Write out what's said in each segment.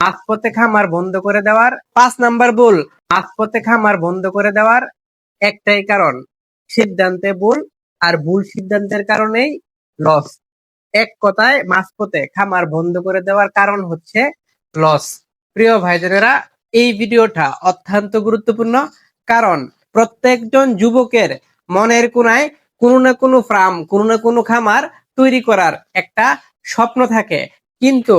মাঝপথে খামার বন্ধ করে দেওয়ার পাঁচ নাম্বার ভুল। মাঝপথে খামার বন্ধ করে দেওয়ার একটাই কারণ। সিদ্ধান্তে ভুল আর ভুল সিদ্ধান্তের কারণেই লস এক কথায় মাঝপথে খামার বন্ধ করে দেওয়ার কারণ হচ্ছে লস প্রিয় ভাইজানেরা, এই ভিডিওটা অত্যন্ত গুরুত্বপূর্ণ কারণ প্রত্যেকজন যুবকের মনের কোনায় কোনো না কোনো ফার্ম, কোনো না কোনো খামার তৈরি করার একটা স্বপ্ন থাকে। কিন্তু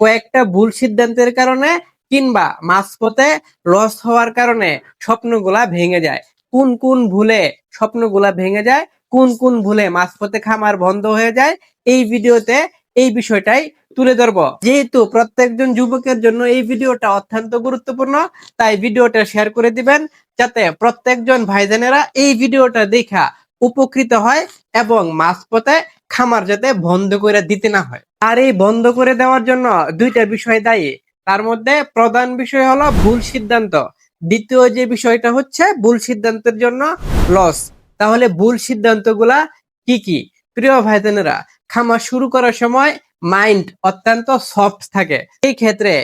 কয়েকটা ভুল সিদ্ধান্তের কারণে কিংবা মাঝপথে লস হওয়ার কারণে স্বপ্নগুলা ভেঙে যায়। কোন কোন ভুলে স্বপ্নগুলা ভেঙে যায়, কোন কোন ভুলে মাঝপথে খামার বন্ধ হয়ে যায়, এই ভিডিওতে এই বিষয়টাই তুলে ধরবো। যেহেতু প্রত্যেকজন যুবকের জন্য এই ভিডিওটা অত্যন্ত গুরুত্বপূর্ণ, তাই ভিডিওটা শেয়ার করে দিবেন যাতে প্রত্যেকজন ভাইজানেরা এই ভিডিওটা দেখা উপকৃত হয় এবং মাঝপথে খামার যাতে বন্ধ করে দিতে না হয়। আর এই বন্ধ করে দেওয়ার জন্য দুইটা বিষয় দায়ী। তার মধ্যে প্রধান বিষয় হলো ভুল সিদ্ধান্ত। দ্বিতীয় যে বিষয়টা হচ্ছে ভুল সিদ্ধান্তের জন্য লস তাহলে ভুল সিদ্ধান্তগুলা কি কি? প্রিয় ভাইজানেরা খামার শুরু করার সময় মাইন্ড অত্যন্ত সফট থাকে। এই ক্ষেত্রে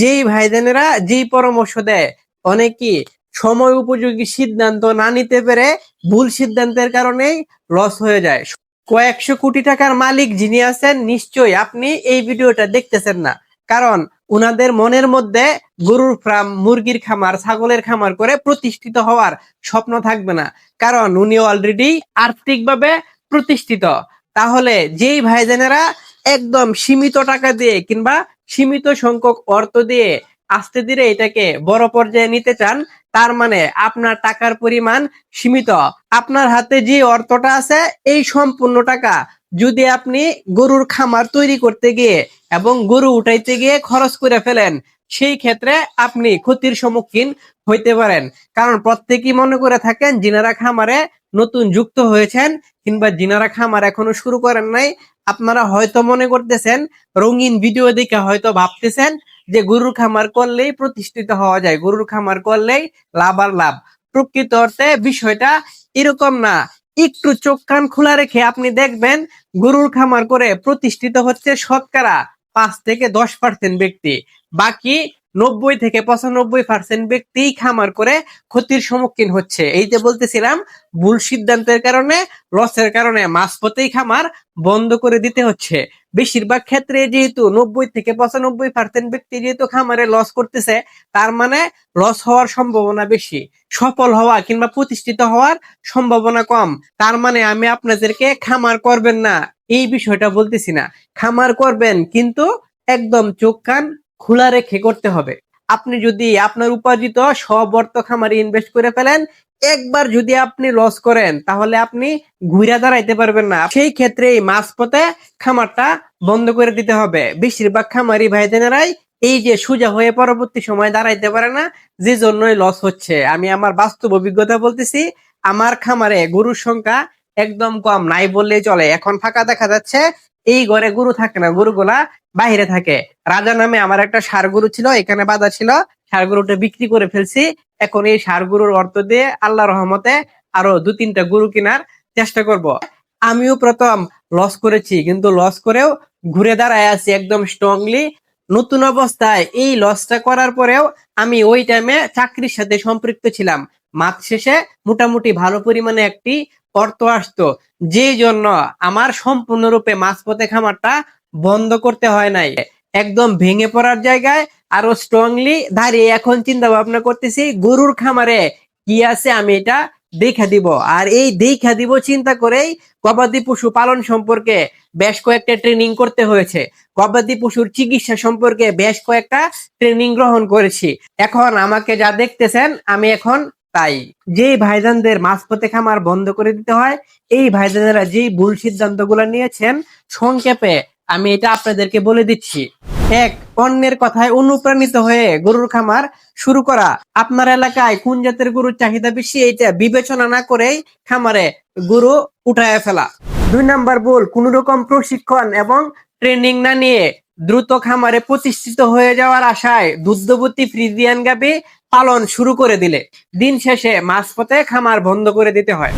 যেই ভাইজানেরা যেই পরামর্শ দেয়, অনেকেই সময় উপযোগী সিদ্ধান্ত না নিতে পেরে ভুল সিদ্ধান্তের কারণেই লস হয়ে যায়। কয়েকশো কোটি টাকার মালিক যিনি আছেন, নিশ্চয়ই আপনি এই ভিডিওটা দেখতেছেন না। কারণ উনাদের মনের মধ্যে গরুর ফার্ম, মুরগির খামার, ছাগলের খামার করে প্রতিষ্ঠিত হওয়ার স্বপ্ন থাকবে না। কারণ উনি অলরেডি আর্থিকভাবে প্রতিষ্ঠিত। তাহলে যেই ভাইজানেরা একদম সীমিত টাকা দিয়ে কিংবা সীমিত সংখ্যক অর্থ দিয়ে আস্তে ধীরে এটাকে বড় পর্যায়ে নিতে চান তার মানে আপনার টাকার পরিমাণ সীমিত। আপনার হাতে যে অর্থটা আছে, এই সম্পূর্ণ টাকা যদি আপনি গরুর খামার তৈরি করতে গিয়ে এবং গরু উঠাইতে গিয়ে খরচ করে ফেলেন, সেই ক্ষেত্রে আপনি ক্ষতির সম্মুখীন হইতে পারেন। কারণ প্রত্যেকেই মনে করে থাকেন, যিনারা খামারে নতুন যুক্ত হয়েছেন কিংবা যিনারা খামার এখনও শুরু করেন নাই, আপনারা হয়তো মনে করতেছেন, রঙিন ভিডিও দেখে হয়তো ভাবতেছেন যে গরুর খামার করলেই প্রতিষ্ঠিত হওয়া যায়, গরুর খামার করলেই লাভ আর লাভ। প্রকৃত অর্থে বিষয়টা এরকম না। একটু চোখ কান খোলা রেখে আপনি দেখবেন গরুর খামার করে প্রতিষ্ঠিত হচ্ছে শতকরা পাঁচ থেকে দশ পার্সেন্ট ব্যক্তি। বাকি নব্বই থেকে পঁচানব্বই পার্সেন্ট ব্যক্তি খামার করে ক্ষতির সম্মুখীন হচ্ছে। এই যে বলতেছিলাম, ভুল সিদ্ধান্তের কারণে, লসের কারণে মাঝপথেই খামার বন্ধ করে দিতে হচ্ছে। বেশিরভাগ ক্ষেত্রে যেহেতু নব্বই থেকে পঁচানব্বই পার্সেন্ট ব্যক্তি যেহেতু খামারে লস করতেছে, তার মানে লস হওয়ার সম্ভাবনা বেশি। সফল হওয়া কিংবা প্রতিষ্ঠিত হওয়ার সম্ভাবনা কম। তার মানে আমি আপনাদেরকে খামার করবেন না, এই বিষয়টা বলতেছি না। খামার করবেন কিন্তু একদম চোখ কান খোলা রেখে করতে হবে। আপনি যদি আপনার উপার্জিত সব অর্থ খামারে ইনভেস্ট করে ফেলেন, একবার যদি আপনি লস করেন, তাহলে আপনি ঘুরে দাঁড়াইতে পারবেন না। সেই ক্ষেত্রে এই মাঝপথে খামারটা বন্ধ করে দিতে হবে। বেশিরভাগ খামারি ভাই ভাইদেনেরাই এই যে সোজা হয়ে পরবর্তী সময় দাঁড়াইতে পারে না, যে জন্যই লস হচ্ছে। আমি আমার বাস্তব অভিজ্ঞতা বলতেছি, আমার খামারে গরুর সংখ্যা একদম কম, নাই বললেই চলে। এখন ফাঁকা দেখা যাচ্ছে, এই ঘরে গরু থাকে না, গরুগুলা বাইরে থাকে। রাজা নামে আমার একটা সার গরু ছিল, এখানে বাঁধা ছিল। সার গরুটা বিক্রি করে ফেলছি। এখন এই সার গরুর অর্থ দিয়ে আল্লাহ রহমতে আরও দু তিনটা গরু কেনার চেষ্টা করব। আমিও প্রথম লস করেছি, কিন্তু লস করেও ঘুরে দাঁড়ায় আছি একদম স্ট্রংলি নতুন অবস্থায় এই লসটা করার পরেও আমি ওই টাইমে চাকরির সাথে সম্পৃক্ত ছিলাম। মাস শেষে মোটামুটি ভালো পরিমাণে একটি অর্থ আসতো। যে জন্য আমার সম্পূর্ণরূপে মাঝপথে খামারটা বন্ধ করতে হয় নাই। একদম ভেঙে পড়ার জায়গায় আরও স্ট্রংলি দাঁড়িয়ে এখন চিন্তা ভাবনা করতেছি, গরুর খামারে কি আছে আমি এটা দেখা দিব। আর এই দেখা দিব চিন্তা করেই গবাদি পশু পালন সম্পর্কে বেশ কয়েকটা ট্রেনিং করতে হয়েছে। গবাদি পশুর চিকিৎসা সম্পর্কে বেশ কয়েকটা ট্রেনিং গ্রহণ করেছি। এখন আমাকে যা দেখতেছেন আমি এখন তাই। যেই ভাইজানদের মাঝপথে খামার বন্ধ করে দিতে হয়, এই ভাইজানেরা যেই ভুল সিদ্ধান্তগুলো নিয়েছেন, সংক্ষেপে আমি এটা আপনাদেরকে বলে দিচ্ছি। এক, অন্যের কথায় অনুপ্রাণিত হয়ে গরুর খামার শুরু করা। আপনার এলাকায় কোন জাতের গরুর চাহিদা বেশি এটা বিবেচনা না করেই খামারে গরু উঠায় ফেলা। দুই নাম্বার বল কোন রকম প্রশিক্ষণ এবং ট্রেনিং না নিয়ে দ্রুত খামারে প্রতিষ্ঠিত হয়ে যাওয়ার আশায় দুগ্ধবতী ফ্রিজিয়ান গাবি পালন শুরু করে দিলে। দিন শেষে মাঝপথে খামার বন্ধ করে দিতে হয়।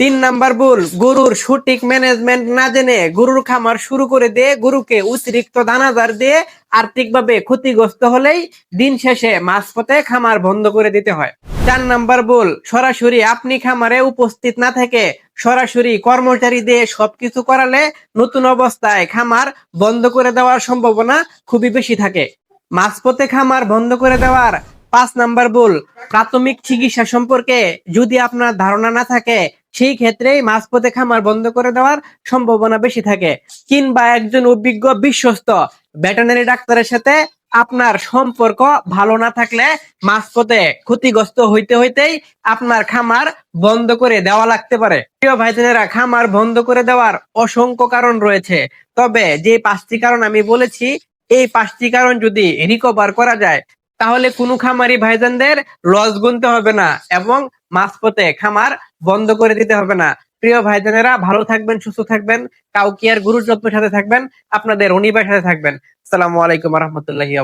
তিন নাম্বার ভুল, গরুর সঠিক ম্যানেজমেন্ট না জেনে গরুর খামার শুরু করে দিয়ে গরুকে অতিরিক্ত দানাদার দিয়ে আর্থিকভাবে ক্ষতিগ্রস্ত হলেই দিন শেষে মাঝপথে খামার বন্ধ করে দিতে হয়। চার নাম্বার ভুল, সরাসরি আপনি খামারে উপস্থিত না থেকে সরাসরি কর্মচারী দিয়ে সবকিছু করালে নতুন অবস্থায় খামার বন্ধ করে দেওয়ার সম্ভাবনা খুবই বেশি থাকে। মাঝপথে খামার বন্ধ করে দেওয়ার পাঁচ নাম্বার ভুল, প্রাথমিক চিকিৎসা সম্পর্কে যদি আপনার ধারণা না থাকে সেই ক্ষেত্রেই মাঝপথে খামার বন্ধ করে দেওয়ার সম্ভাবনা বেশি থাকে। কিংবা একজন অভিজ্ঞ বিশ্বস্ত ভেটেনারি ডাক্তারের সাথে আপনার সম্পর্ক ভালো না থাকলে মাঝপথে ক্ষতিগ্রস্ত হইতে হইতেই আপনার খামার বন্ধ করে দেওয়া লাগতে পারে। প্রিয় ভাইজানেরা, খামার বন্ধ করে দেওয়ার অসংখ্য কারণ রয়েছে। তবে যে পাঁচটি কারণ আমি বলেছি, এই পাঁচটি কারণ যদি রিকভার করা যায়, তাহলে কোনো খামারি ভাইজানদের লস গুনতে হবে না এবং মাঝপথে খামার বন্ধ করে দিতে হবে না। প্রিয় ভাইজানেরা, ভালো থাকবেন, সুস্থ থাকবেন। কাউকিয়ার গুরুর যত্নের সাথে থাকবেন। আপনাদের অনিবার সাথে থাকবেন। সালামু আলাইকুম রহমতুল্লাহি